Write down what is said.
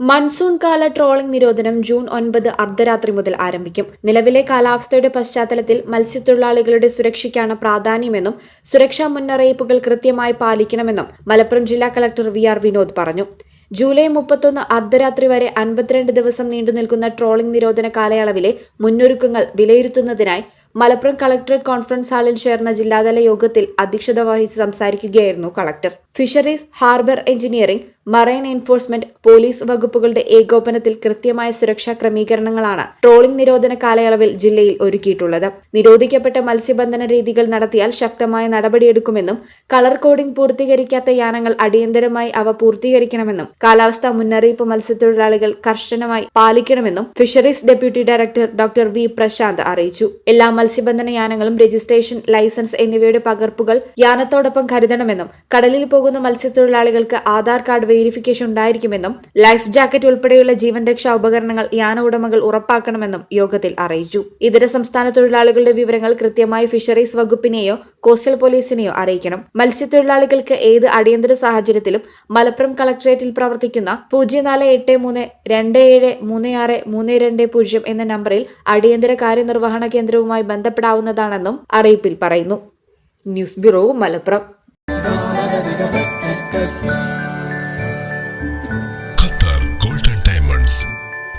Monsoon കാല trawling നിരോധനം June ഒൻപത് അർദ്ധരാത്രി മുതൽ ആരംഭിക്കും. നിലവിലെ കാലാവസ്ഥയുടെ പശ്ചാത്തലത്തിൽ മത്സ്യത്തൊഴിലാളികളുടെ സുരക്ഷയ്ക്കാണ് പ്രാധാന്യമെന്നും സുരക്ഷാ മുന്നറിയിപ്പുകൾ കൃത്യമായി പാലിക്കണമെന്നും മലപ്പുറം ജില്ലാ കളക്ടർ വി ആർ വിനോദ് പറഞ്ഞു. ജൂലൈ മുപ്പത്തൊന്ന് അർദ്ധരാത്രി വരെ അൻപത്തിരണ്ട് ദിവസം നീണ്ടുനിൽക്കുന്ന ട്രോളിംഗ് നിരോധന കാലയളവിലെ മുന്നൊരുക്കങ്ങൾ വിലയിരുത്തുന്നതിനായി മലപ്പുറം കളക്ടറേറ്റ് കോൺഫറൻസ് ഹാളിൽ ചേർന്ന ജില്ലാതല യോഗത്തിൽ അധ്യക്ഷത വഹിച്ച് സംസാരിക്കുകയായിരുന്നു collector fisheries harbour engineering marine enforcement police വകുപ്പുകളുടെ ഏകോപനത്തിൽ കൃത്യമായ സുരക്ഷാ ക്രമീകരണങ്ങളാണ് ട്രോളിംഗ് നിരോധന കാലയളവിൽ ജില്ലയിൽ ഒരുക്കിയിട്ടുള്ളത്. നിരോധിക്കപ്പെട്ട മത്സ്യബന്ധന രീതികൾ നടത്തിയാൽ ശക്തമായ നടപടിയെടുക്കുമെന്നും കളർ കോഡിംഗ് പൂർത്തീകരിക്കാത്ത യാനങ്ങൾ അടിയന്തരമായി അവ പൂർത്തീകരിക്കണമെന്നും കാലാവസ്ഥാ മുന്നറിയിപ്പ് മത്സ്യത്തൊഴിലാളികൾ കർശനമായി പാലിക്കണമെന്നും fisheries deputy director doctor V. Prashanth അറിയിച്ചു. എല്ലാ മത്സ്യബന്ധന യാനങ്ങളും രജിസ്ട്രേഷൻ ലൈസൻസ് എന്നിവയുടെ പകർപ്പുകൾ യാനത്തോടൊപ്പം കരുതണമെന്നും കടലിൽ പോകുന്ന മത്സ്യത്തൊഴിലാളികൾക്ക് ആധാർ കാർഡ് വെരിഫിക്കേഷൻ ഉണ്ടായിരിക്കുമെന്നും ലൈഫ് ജാക്കറ്റ് ഉൾപ്പെടെയുള്ള ജീവൻ രക്ഷാ ഉപകരണങ്ങൾ യാന ഉടമകൾ ഉറപ്പാക്കണമെന്നും യോഗത്തിൽ അറിയിച്ചു. ഇതര സംസ്ഥാന തൊഴിലാളികളുടെ വിവരങ്ങൾ കൃത്യമായി ഫിഷറീസ് വകുപ്പിനെയോ കോസ്റ്റൽ പോലീസിനെയോ അറിയിക്കണം. മത്സ്യത്തൊഴിലാളികൾക്ക് ഏത് അടിയന്തര സാഹചര്യത്തിലും മലപ്പുറം കളക്ടറേറ്റിൽ പ്രവർത്തിക്കുന്ന പൂജ്യം നാല് എട്ട് മൂന്ന് രണ്ട് ഏഴ് മൂന്ന് ആറ് മൂന്ന് രണ്ട് പൂജ്യം എന്ന നമ്പറിൽ അടിയന്തര കാര്യനിർവഹണ കേന്ദ്രവുമായി ബന്ധപ്പെടാവുന്നതാണെന്നും അറിയിപ്പിൽ പറയുന്നു. News bureau Malappuram.